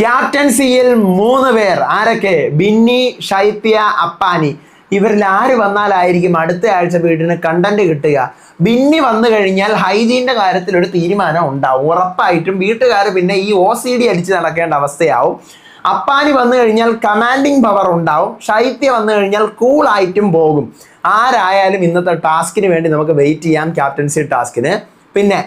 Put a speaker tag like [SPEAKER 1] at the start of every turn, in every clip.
[SPEAKER 1] ക്യാപ്റ്റൻസിയിൽ മൂന്ന് പേർ. ആരൊക്കെ? ബിന്നി ഷൈത്യ അപ്പാനി. ഇവരിൽ ആര് വന്നാലായിരിക്കും അടുത്ത ആഴ്ച വീടിന് കണ്ടന്റ് കിട്ടുക? ബിന്നി വന്നു കഴിഞ്ഞാൽ ഹൈജീന്റെ കാര്യത്തിൽ ഒരു തീരുമാനം ഉണ്ടാവും. ഉറപ്പായിട്ടും വീട്ടുകാർ പിന്നെ ഈ ഒ സി ഡി അടിച്ച് നടക്കേണ്ട അവസ്ഥയാവും. അപ്പാനി വന്നു കഴിഞ്ഞാൽ കമാൻഡിങ് പവർ ഉണ്ടാവും. ശൈത്യ വന്നു കഴിഞ്ഞാൽ കൂളായിട്ടും പോകും. ആരായാലും ഇന്നത്തെ ടാസ്കിന് വേണ്ടി നമുക്ക് വെയിറ്റ് ചെയ്യാം. ക്യാപ്റ്റൻസി ടാസ്കിന് പിന്നെ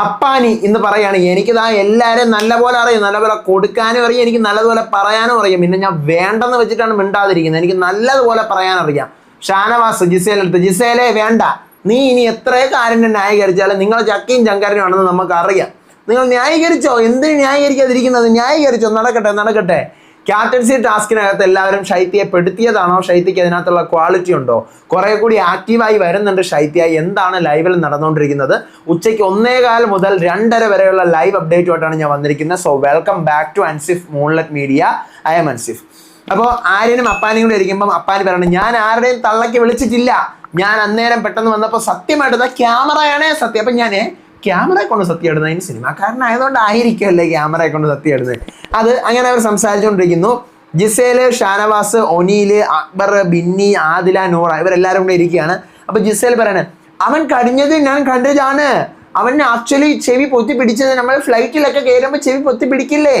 [SPEAKER 1] അപ്പാനി എന്ന് പറയാണ്. എനിക്കിതാ എല്ലാവരും നല്ലപോലെ അറിയും. നല്ലപോലെ കൊടുക്കാനും അറിയാം. എനിക്ക് നല്ലതുപോലെ പറയാനും അറിയാം. പിന്നെ ഞാൻ വേണ്ടെന്ന് വെച്ചിട്ടാണ് മിണ്ടാതിരിക്കുന്നത്. എനിക്ക് നല്ലതുപോലെ പറയാനറിയാം ഷാനവാസ് ജിസേലെടുത്ത് ജിസേലെ വേണ്ട. നീ ഇനി എത്ര കാര്യം ന്യായീകരിച്ചാലും നിങ്ങൾ ചക്കയും ചങ്കരനും ആണെന്ന് നമുക്ക് അറിയാം. നിങ്ങൾ ന്യായീകരിച്ചോ? എന്തിന് ന്യായീകരിക്കാതിരിക്കുന്നത്? ന്യായീകരിച്ചോ? നടക്കട്ടെ നടക്കട്ടെ. ക്യാപ്റ്റൻസി ടാസ്കിനകത്ത് എല്ലാവരും ശൈത്യയെ പെടുത്തിയതാണോ? ശൈത്യക്ക് അതിനകത്തുള്ള ക്വാളിറ്റി ഉണ്ടോ? കുറെ കൂടി ആക്റ്റീവായി വരുന്നുണ്ട് ഷൈത്യ. എന്താണ് ലൈവിൽ നടന്നുകൊണ്ടിരിക്കുന്നത്? ഉച്ചയ്ക്ക് ഒന്നേകാൽ മുതൽ രണ്ടര വരെയുള്ള ലൈവ് അപ്ഡേറ്റുമായിട്ടാണ് ഞാൻ വന്നിരിക്കുന്നത്. So welcome back to Ansif Moonlet Media I'm Ansif അപ്പോൾ ആര്യനും അപ്പാനും കൂടെ ഇരിക്കുമ്പോൾ അപ്പാനി പറയണം ഞാൻ ആരുടെയും തള്ളക്ക് വിളിച്ചിട്ടില്ല. ഞാൻ അന്നേരം പെട്ടെന്ന് വന്നപ്പോൾ സത്യമായിട്ട് ക്യാമറയാണേ സത്യം. അപ്പം ഞാൻ ക്യാമറയെ കൊണ്ട് സത്യം ഇടുന്നത് അതിന് സിനിമാക്കാരനായതുകൊണ്ട് ആയിരിക്കുമല്ലേ ക്യാമറയെ കൊണ്ട് സത്യം ഇടുന്നത് അത് അങ്ങനെ അവർ സംസാരിച്ചുകൊണ്ടിരിക്കുന്നു. ജിസേൽ ഷാനവാസ് ഒനീൽ അക്ബർ ബിന്നി ആദില നൂറ ഇവരെല്ലാവരും കൂടെ ഇരിക്കുകയാണ്. അപ്പൊ ജിസേൽ പറയാണ് അവൻ കടിഞ്ഞത് ഞാൻ കണ്ടതാണ്. അവൻ ആക്ച്വലി ചെവി പൊത്തി പിടിച്ചത് നമ്മൾ ഫ്ലൈറ്റിലൊക്കെ കയറുമ്പോൾ ചെവി പൊത്തി പിടിക്കില്ലേ?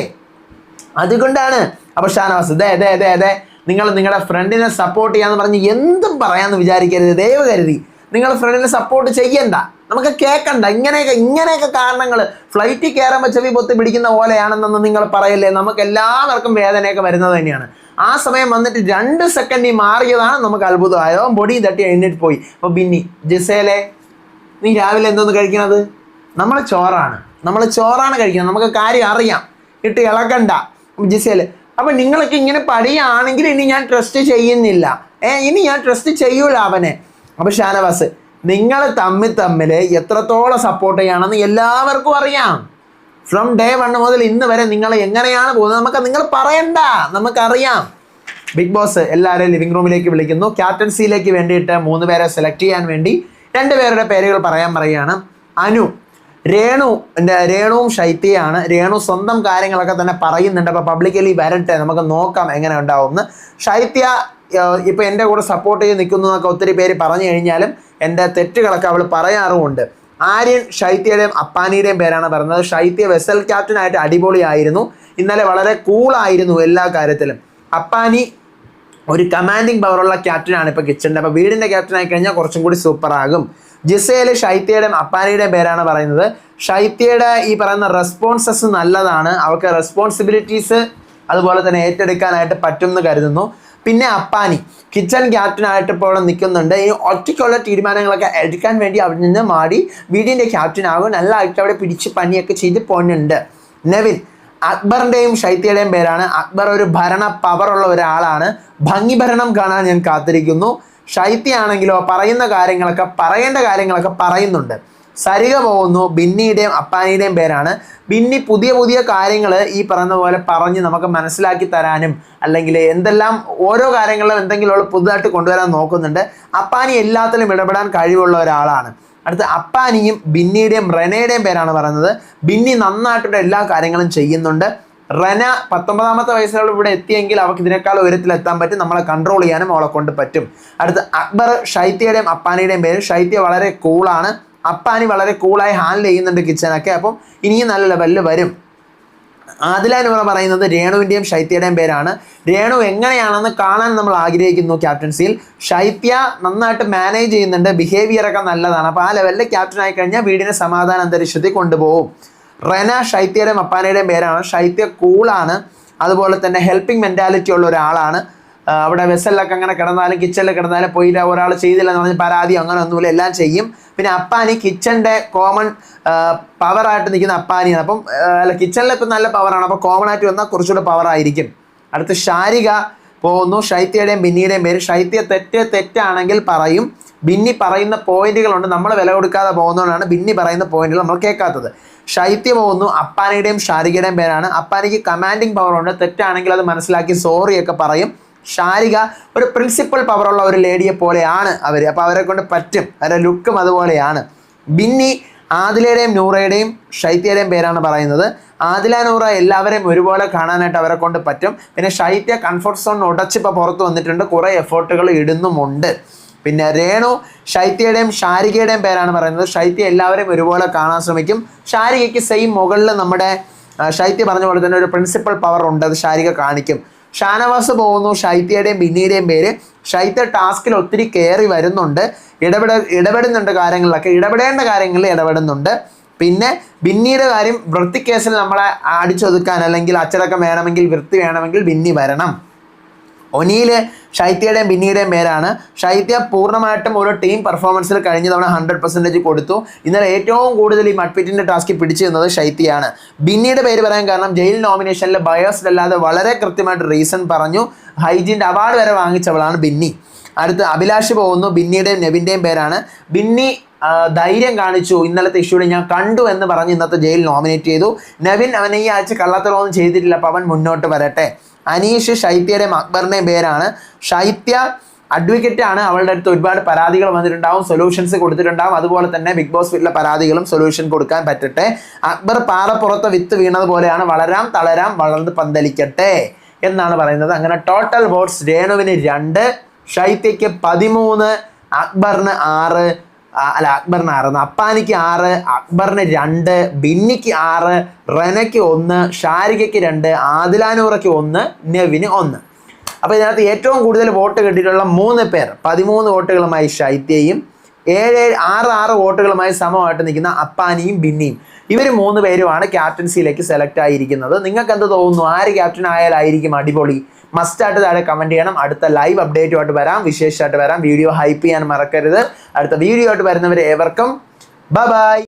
[SPEAKER 1] അതുകൊണ്ടാണ്. അപ്പൊ ഷാനവാസ് ദേ അതെ അതെ അതെ നിങ്ങൾ നിങ്ങളുടെ ഫ്രണ്ടിനെ സപ്പോർട്ട് ചെയ്യാന്ന് പറഞ്ഞ് എന്തും പറയാന്ന് വിചാരിക്കരുത്. ദയവ് കരുതി. നിങ്ങൾ ഫ്രണ്ടിനെ സപ്പോർട്ട് ചെയ്യണ്ട. നമുക്ക് കേൾക്കണ്ട ഇങ്ങനെയൊക്കെ ഇങ്ങനെയൊക്കെ കാരണങ്ങൾ ഫ്ലൈറ്റിൽ കയറുമ്പോൾ ചെവി പൊത്തി പിടിക്കുന്ന പോലെയാണെന്നൊന്നും നിങ്ങൾ പറയല്ലേ? നമുക്ക് എല്ലാവർക്കും വേദനയൊക്കെ വരുന്നത് തന്നെയാണ്. ആ സമയം വന്നിട്ട് രണ്ട് സെക്കൻഡിൽ മാറിയതാണ് നമുക്ക് അത്ഭുതമായത്. അവൻ പൊടി തട്ടി എഴുന്നേറ്റ് പോയി. അപ്പോൾ ബിന്നി ജിസേലെ നീ രാവിലെ എന്തോന്ന് കഴിക്കണത്? നമ്മൾ ചോറാണ്. നമ്മൾ ചോറാണ് കഴിക്കുന്നത്. നമുക്ക് കാര്യം അറിയാം. ഇട്ട് ഇളക്കണ്ട. ജിസേൽ അപ്പൊ നിങ്ങളൊക്കെ ഇങ്ങനെ പടിയാണെങ്കിൽ ഇനി ഞാൻ ട്രസ്റ്റ് ചെയ്യുന്നില്ല. ഏ ഇനി ഞാൻ ട്രസ്റ്റ് ചെയ്യൂല അവനെ. അപ്പൊ ഷാനവാസ് നിങ്ങൾ തമ്മിൽ തമ്മിൽ എത്രത്തോളം സപ്പോർട്ട് ചെയ്യണമെന്ന് എല്ലാവർക്കും അറിയാം. ഫ്രം ഡേ വൺ മുതൽ ഇന്ന് വരെ നിങ്ങൾ എങ്ങനെയാണ് പോകുന്നത് നമുക്ക് നിങ്ങൾ പറയണ്ട. നമുക്കറിയാം. ബിഗ് ബോസ് എല്ലാവരെയും ലിവിംഗ് റൂമിലേക്ക് വിളിക്കുന്നു. ക്യാപ്റ്റൻസിയിലേക്ക് വേണ്ടിയിട്ട് മൂന്ന് പേരെ സെലക്ട് ചെയ്യാൻ വേണ്ടി രണ്ട് പേരുടെ പേരുകൾ പറയാൻ പറയുകയാണ്. അനു രേണു രേണുവും ശൈത്യയാണ്. രേണു സ്വന്തം കാര്യങ്ങളൊക്കെ തന്നെ പറയുന്നുണ്ട്. അപ്പോൾ പബ്ലിക്കലി വരട്ടെ. നമുക്ക് നോക്കാം എങ്ങനെ ഉണ്ടാവുമെന്ന്. ശൈത്യ ഇപ്പോൾ ഇപ്പൊ എന്റെ കൂടെ സപ്പോർട്ട് ചെയ്ത് നിൽക്കുന്നു എന്നൊക്കെ ഒത്തിരി പേര് പറഞ്ഞു കഴിഞ്ഞാലും എന്റെ തെറ്റുകളൊക്കെ അവൾ പറയാറുമുണ്ട്. ആര്യൻ ശൈത്യയുടെയും അപ്പാനിയുടെയും പേരാണ് പറഞ്ഞത്. ശൈത്യ വെസൽ ക്യാപ്റ്റനായിട്ട് അടിപൊളിയായിരുന്നു. ഇന്നലെ വളരെ കൂളായിരുന്നു എല്ലാ കാര്യത്തിലും. അപ്പാനി ഒരു കമാൻഡിങ് പവറുള്ള ക്യാപ്റ്റനാണ് ഇപ്പോൾ കിച്ചണിന്റെ അപ്പോൾ വീടിന്റെ ക്യാപ്റ്റൻ ആയി കഴിഞ്ഞാൽ കുറച്ചും കൂടി സൂപ്പറാകും ജിസയിൽ ശൈത്യയുടെയും അപ്പാനിയുടെയും പേരാണ് പറയുന്നത്. ഷൈത്യയുടെ ഈ പറയുന്ന റെസ്പോൺസസ് നല്ലതാണ്. അവർക്ക് റെസ്പോൺസിബിലിറ്റീസ് അതുപോലെ തന്നെ ഏറ്റെടുക്കാനായിട്ട് പറ്റും എന്ന് കരുതുന്നു. പിന്നെ അപ്പാനി. കിച്ചൺ ക്യാപ്റ്റനായിട്ട് ഇപ്പോൾ നിൽക്കുന്നുണ്ട്. ഈ ഒറ്റയ്ക്കുള്ള തീരുമാനങ്ങളൊക്കെ എടുക്കാൻ വേണ്ടി അവിടെ നിന്ന് മാറി വീടിന്റെ ക്യാപ്റ്റൻ ആകും നല്ല ആയിട്ട് അവിടെ പിടിച്ച് പണിയൊക്കെ ചെയ്ത് പോകുന്നുണ്ട് നെവിൻ അക്ബറിന്റെയും ശൈത്യയുടെയും പേരാണ്. അക്ബർ ഒരു ഭരണ പവറുള്ള ഒരാളാണ്. ഭംഗി ഭരണം കാണാൻ ഞാൻ കാത്തിരിക്കുന്നു. ശൈത്യ ആണെങ്കിലോ പറയുന്ന കാര്യങ്ങളൊക്കെ പറയേണ്ട കാര്യങ്ങളൊക്കെ പറയുന്നുണ്ട്. സരിക പോകുന്നു. ബിന്നിയുടെയും അപ്പാനിയുടെയും പേരാണ്. ബിന്നി പുതിയ പുതിയ കാര്യങ്ങൾ ഈ പറയുന്ന പോലെ പറഞ്ഞ് നമുക്ക് മനസ്സിലാക്കി തരാനും അല്ലെങ്കിൽ എന്തെല്ലാം ഓരോ കാര്യങ്ങളിലും എന്തെങ്കിലും പുതുതായിട്ട് കൊണ്ടുവരാൻ നോക്കുന്നുണ്ട്. അപ്പാനി എല്ലാത്തിലും ഇടപെടാൻ കഴിവുള്ള ഒരാളാണ്. അടുത്ത അപ്പാനിയും ബിന്നിയുടെയും റെനയുടെയും പേരാണ് പറയുന്നത്. ബിന്നി നന്നായിട്ടുള്ള എല്ലാ കാര്യങ്ങളും ചെയ്യുന്നുണ്ട്. റെന പത്തൊമ്പതാമത്തെ വയസ്സിലുള്ള ഇവിടെ എത്തിയെങ്കിൽ അവൾക്ക് ഇതിനേക്കാൾ ഉയരത്തിലെത്താൻ പറ്റും. നമ്മളെ കൺട്രോൾ ചെയ്യാനും അവളെ കൊണ്ട് പറ്റും. അടുത്ത് അക്ബർ ഷൈത്യയുടെയും അപ്പാനിയുടെയും പേര് ഷൈത്യ വളരെ കൂളാണ് അപ്പാനി വളരെ കൂളായി ഹാൻഡിൽ ചെയ്യുന്നുണ്ട് കിച്ചനൊക്കെ അപ്പം ഇനിയും നല്ല ലെവലിൽ വരും. ആദില എന്ന് പറയുന്നത് രേണുവിന്റെയും ശൈത്യയുടെയും പേരാണ്. രേണു എങ്ങനെയാണെന്ന് കാണാൻ നമ്മൾ ആഗ്രഹിക്കുന്നു ക്യാപ്റ്റൻസിയിൽ ശൈത്യ നന്നായിട്ട് മാനേജ് ചെയ്യുന്നുണ്ട്. ബിഹേവിയർ ഒക്കെ നല്ലതാണ്. അപ്പോൾ ആ ലെവലിൽ ക്യാപ്റ്റൻ ആയി കഴിഞ്ഞാൽ വീടിനെ സമാധാന അന്തരീക്ഷത്തിൽ കൊണ്ടുപോകും. റെന ശൈത്യയുടെയും അപ്പാനയുടെയും പേരാണ്. ശൈത്യ കൂളാണ് അതുപോലെ തന്നെ ഹെൽപ്പിംഗ് മെന്റാലിറ്റി ഉള്ള ഒരാളാണ്. അവിടെ വെസലിലൊക്കെ അങ്ങനെ കിടന്നാലും കിച്ചണിൽ കിടന്നാലും പോയില്ല ഒരാൾ ചെയ്തില്ല എന്ന് പറഞ്ഞ് പരാതി അങ്ങനെ ഒന്നുമില്ല എല്ലാം ചെയ്യും. പിന്നെ അപ്പാനി കിച്ചണിന്റെ കോമൺ പവറായിട്ട് നിൽക്കുന്ന അപ്പാനിയാണ്. അപ്പം അല്ല കിച്ചണിൽ ഇപ്പം നല്ല പവറാണ് അപ്പോൾ കോമൺ ആയിട്ട് വന്നാൽ കുറച്ചുകൂടെ പവറായിരിക്കും അടുത്ത് ശാരിക പോകുന്നു. ശൈത്യയുടെയും ബിന്നിയുടെയും പേര്. ശൈത്യ തെറ്റ് തെറ്റാണെങ്കിൽ പറയും. ബിന്നി പറയുന്ന പോയിന്റുകളുണ്ട്. നമ്മൾ വില കൊടുക്കാതെ പോകുന്നതുകൊണ്ടാണ് ബിന്നി പറയുന്ന പോയിന്റുകൾ നമ്മൾ കേൾക്കാത്തത്. ശൈത്യ പോകുന്നു. അപ്പാനിയുടെയും ഷാരികയുടെയും പേരാണ്. അപ്പാനിക്ക് കമാൻഡിങ് പവർ ഉണ്ട്. തെറ്റാണെങ്കിൽ അത് മനസ്സിലാക്കി സോറിയൊക്കെ പറയും. ഷാരിക ഒരു പ്രിൻസിപ്പൽ പവറുള്ള ഒരു ലേഡിയെ പോലെയാണ് അവർ. അപ്പോൾ അവരെ കൊണ്ട് പറ്റും. അവരുടെ ലുക്കും അതുപോലെയാണ്. ബിന്നി ആദിലയുടെയും നൂറയുടെയും ഷൈത്യയുടെയും പേരാണ് പറയുന്നത്. ആദില നൂറ എല്ലാവരെയും ഒരുപോലെ കാണാനായിട്ട് അവരെ കൊണ്ട് പറ്റും. പിന്നെ ഷൈത്യ കംഫർട്ട് സോൺ ഉടച്ച് ഇപ്പോൾ പുറത്ത് വന്നിട്ടുണ്ട്. കുറേ എഫേർട്ടുകൾ ഇടുന്നുമുണ്ട്. പിന്നെ രേണു ശൈത്യയുടെയും ഷാരികയുടെയും പേരാണ് പറയുന്നത്. ശൈത്യ എല്ലാവരെയും ഒരുപോലെ കാണാൻ ശ്രമിക്കും. ഷാരികയ്ക്ക് സെയിം മുകളിൽ നമ്മുടെ ശൈത്യ പറഞ്ഞ പോലെ തന്നെ ഒരു പ്രിൻസിപ്പൽ പവർ ഉണ്ട്. അത് ശാരിക കാണിക്കും. ഷാനവാസ് പോകുന്നു ഷൈത്യയുടെയും ബിന്നിയുടെയും പേര്. ശൈത്യ ടാസ്കിൽ ഒത്തിരി കയറി വരുന്നുണ്ട്. ഇടപെട ഇടപെടുന്നുണ്ട് കാര്യങ്ങളിലൊക്കെ. ഇടപെടേണ്ട കാര്യങ്ങളിൽ ഇടപെടുന്നുണ്ട്. പിന്നെ ബിന്നിയുടെ കാര്യം വൃത്തി കേസിൽ നമ്മളെ അടിച്ചൊതുക്കാൻ അല്ലെങ്കിൽ അച്ചടക്കം വേണമെങ്കിൽ വൃത്തി വേണമെങ്കിൽ ബിന്നി വരണം. ഒനിയിൽ ശൈത്യയുടെയും ബിന്നിയുടെയും പേരാണ്. ഷൈത്യ പൂർണമായിട്ടും ഒരു ടീം പെർഫോമൻസിൽ കഴിഞ്ഞ തവണ ഹൺഡ്രഡ് പെർസെന്റേജ് കൊടുത്തു. ഇന്നലെ ഏറ്റവും കൂടുതൽ ഈ മഡ്പിറ്റിന്റെ ടാസ്ക് പിടിച്ചു തന്നത് ഷൈത്യയാണ്. ബിന്നിയുടെ പേര് പറയാൻ കാരണം ജയിൽ നോമിനേഷനിൽ ബയോസ്ഡ് അല്ലാതെ വളരെ കൃത്യമായിട്ട് റീസൺ പറഞ്ഞു. ഹൈജീന്റെ അവാർഡ് വരെ വാങ്ങിച്ചവളാണ് ബിന്നി. അടുത്ത് അഭിലാഷ് പോകുന്നു. ബിന്നിയുടെയും നെവിന്റെയും പേരാണ്. ബിന്നി ധൈര്യം കാണിച്ചു. ഇന്നലത്തെ ഇഷ്യൂടെ ഞാൻ കണ്ടു എന്ന് പറഞ്ഞ് ഇന്നത്തെ ജയിൽ നോമിനേറ്റ് ചെയ്തു. നവിൻ അവൻ ഈ ആഴ്ച കള്ളത്തരമൊന്നും ചെയ്തിട്ടില്ല. അപ്പോൾ അവൻ മുന്നോട്ട് വരട്ടെ. അനീഷ് ശൈത്യയുടെയും അക്ബറിന്റെയും പേരാണ്. ഷൈത്യ അഡ്വക്കേറ്റ് ആണ്. അവളുടെ അടുത്ത് ഒരുപാട് പരാതികൾ വന്നിട്ടുണ്ടാവും. സൊല്യൂഷൻസ് കൊടുത്തിട്ടുണ്ടാവും. അതുപോലെ തന്നെ ബിഗ് ബോസ് വീട്ടിലെ പരാതികളും സൊല്യൂഷൻ കൊടുക്കാൻ പറ്റട്ടെ. അക്ബർ പാറപ്പുറത്ത് വിത്ത് വീണതുപോലെയാണ് വളരാം തളരാം വളർന്ന് പന്തലിക്കട്ടെ എന്നാണ് പറയുന്നത്. അങ്ങനെ ടോട്ടൽ വോട്ട്സ് രേണുവിന് രണ്ട് ഷൈത്യയ്ക്ക് പതിമൂന്ന് അക്ബറിന് ആറ് അല്ല അക്ബറിന് ആറ് അപ്പാനിക്ക് ആറ് അക്ബറിന് രണ്ട് ബിന്നിക്ക് ആറ് റെനയ്ക്ക് ഒന്ന് ഷാരികയ്ക്ക് രണ്ട് ആദിലാനൂറയ്ക്ക് ഒന്ന് നെവിന് ഒന്ന്. അപ്പോൾ ഇതിനകത്ത് ഏറ്റവും കൂടുതൽ വോട്ട് കിട്ടിയിട്ടുള്ള മൂന്ന് പേർ പതിമൂന്ന് വോട്ടുകളുമായി ശൈത്യയും ഏഴ് ആറ് ആറ് വോട്ടുകളുമായി സമമായിട്ട് നിൽക്കുന്ന അപ്പാനിയും ബിന്നിയും. ഇവർ മൂന്ന് പേരുമാണ് ക്യാപ്റ്റൻസിയിലേക്ക് സെലക്ട് ആയിരിക്കുന്നത്. നിങ്ങൾക്ക് എന്ത് തോന്നുന്നു? ആര് ക്യാപ്റ്റൻ ആയാലായിരിക്കും അടിപൊളി? മസ്റ്റായിട്ട് താഴെ കമന്റ് ചെയ്യണം. അടുത്ത ലൈവ് അപ്ഡേറ്റുമായിട്ട് വരാം. വിശേഷമായിട്ട് വരാം. വീഡിയോ ഹൈപ്പ് ചെയ്യാൻ മറക്കരുത്. അടുത്ത വീഡിയോ ആയിട്ട് വരുന്നവർ ഏവർക്കും ബൈ